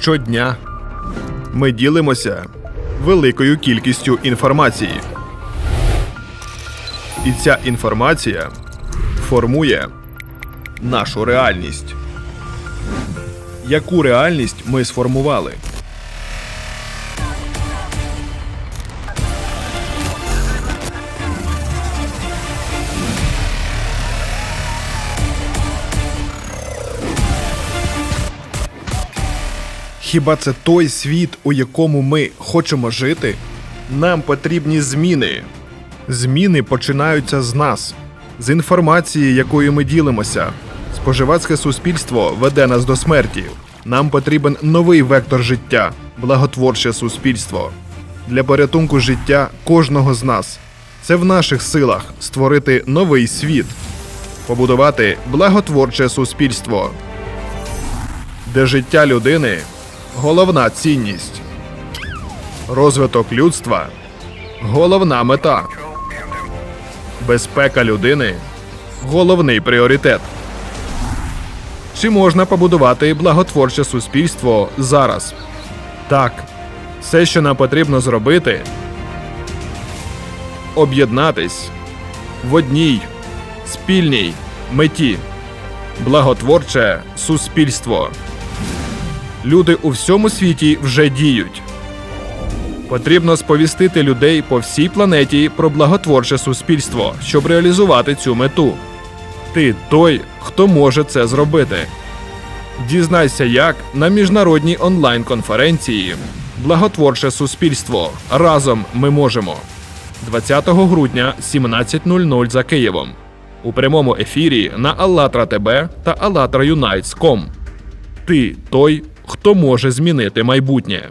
щодня. Ми ділимося великою кількістю інформації. І ця інформація формує нашу реальність. Яку реальність ми сформували? Хіба це той світ, у якому ми хочемо жити? Нам потрібні зміни. Зміни починаються з нас, з інформації, якою ми ділимося. Споживацьке суспільство веде нас до смерті. Нам потрібен новий вектор життя, благотворче суспільство. Для порятунку життя кожного з нас. Це в наших силах створити новий світ, побудувати благотворче суспільство, де життя людини головна цінність. Розвиток людства головна мета. Безпека людини головний пріоритет. Чи можна побудувати благотворче суспільство зараз? Так. Все, що нам потрібно зробити, об'єднатись в одній спільній меті благотворче суспільство. Люди у всьому світі вже діють. Потрібно сповістити людей по всій планеті про благотворче суспільство, щоб реалізувати цю мету. Ти той, хто може це зробити. Дізнайся, як на міжнародній онлайн-конференції Благотворче суспільство. Разом ми можемо. 20 грудня 17.00 за Києвом. У прямому ефірі на АЛЛАТРА ТБ та АЛЛАТРА Юнайтс.ком. Ти той, хто може змінити майбутнє.